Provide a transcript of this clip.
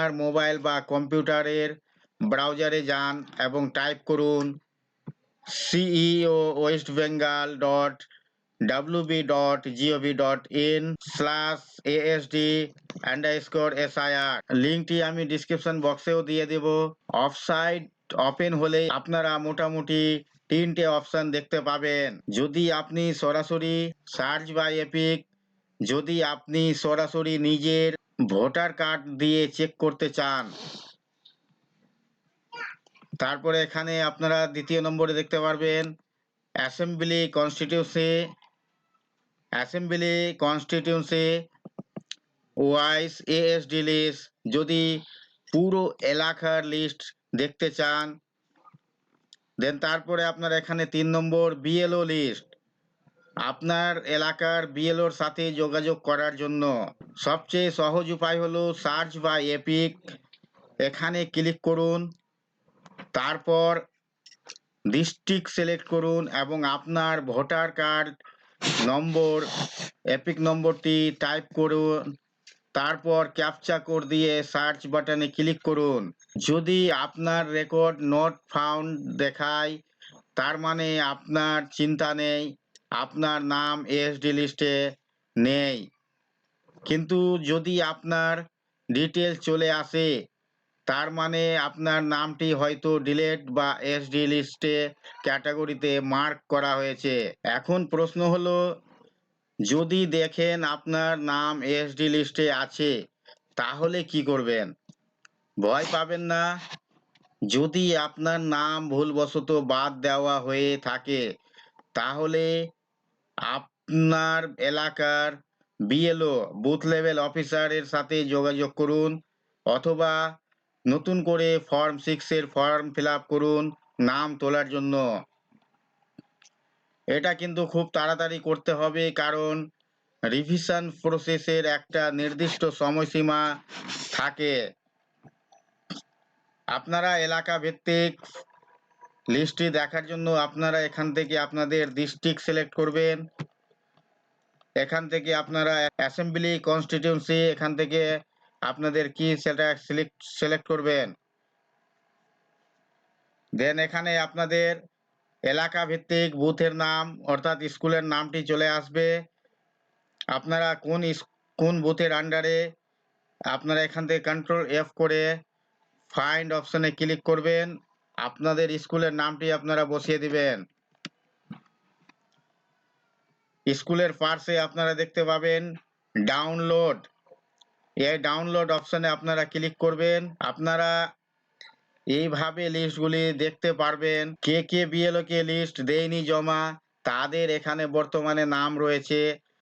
আপনার মোবাইল বা কম্পিউটারের ব্রাউজারে যান এবং টাইপ করুন CEO West Bengal dot WB dot GOV dot in slash ASD underscore SIR লিঙ্কটি আমি ডিসক্রিপশন বক্সেও দিয়ে দেব। অফসাইট ওপেন হলে আপনারা মোটামুটি তিনটে অপশন দেখতে পাবেন। যদি আপনি সরাসরি সার্চ বা এপিক যদি আপনি সরাসরি নিজের ভোটার কার্ড দিয়ে চেক করতে চান। তারপরে এখানে আপনারা দ্বিতীয় নম্বরে দেখতে পারবেন, assembly constituency assembly constituency, wise, ASD list, যদি পুরো এলাকার লিস্ট দেখতে চান। দেন তারপরে আপনার এখানে তিন নম্বর বিএলও লিস্ট। আপনার এলাকার বিএলওর সাথে যোগাযোগ করার জন্য সবচেয়ে সহজ উপায় হলো সার্চ বা এপিক এখানে ক্লিক করুন, তারপর ডিস্ট্রিক্ট সিলেক্ট করুন এবং আপনার ভোটার কার্ড নম্বর এপিক নম্বরটি টাইপ করুন, তারপর ক্যাপচা কোড দিয়ে সার্চ বাটনে ক্লিক করুন। যদি আপনার রেকর্ড নট ফাউন্ড দেখায়, তার মানে আপনার চিন্তা নেই। আপনার নাম এসডি লিস্টে নেই। কিন্তু যদি আপনার ডিটেল চলে আসে, তার মানে আপনার নামটি হয়তো ডিলেট বা এসডি লিস্টে ক্যাটাগরিতে মার্ক করা হয়েছে। এখন প্রশ্ন হলো, যদি দেখেন আপনার নাম এসডি লিস্টে আছে, তাহলে কি করবেন? ভয় পাবেন না। যদি আপনার নাম ভুলবশত বাদ দেওয়া হয়ে থাকে, তাহলে আপনার এলাকার বিএলও বুথ লেভেল অফিসারের সাথে যোগাযোগ করুন অথবা নতুন করে ফর্ম সিক্সের ফর্ম ফিল করুন নাম তোলার জন্য। এটা কিন্তু খুব তাড়াতাড়ি করতে হবে কারণ রিভিশন প্রসেসের একটা নির্দিষ্ট সময়সীমা থাকে। আপনারা এলাকা ভিত্তিক লিস্টটি দেখার জন্য আপনারা এখান থেকে আপনাদের ডিস্ট্রিক্ট সিলেক্ট করবেন। এখান থেকে আপনারা অ্যাসেম্বলি কনস্টিটিউন্সি এখান থেকে আপনাদের কি সেটা সিলেক্ট সিলেক্ট করবেন। দেন এখানে আপনাদের এলাকা ভিত্তিক বুথের নাম, অর্থাৎ স্কুলের নামটি চলে আসবে। আপনারা কোন কোন বুথের আন্ডারে আপনারা এখান থেকে কন্ট্রোল এফ করে ফাইন্ড অপশনে ক্লিক করবেন। আপনাদের স্কুলের নামটি আপনারা বসিয়ে দিবেন। স্কুলের পার্শ্বে আপনারা দেখতে পাবেন ডাউনলোড। এই ডাউনলোড অপশনে আপনারা ক্লিক করবেন। আপনারা এইভাবে লিস্টগুলি দেখতে পারবেন। কে কে বিএলও কে লিস্ট দেয়নি জমা, তাদের এখানে বর্তমানে নাম রয়েছে।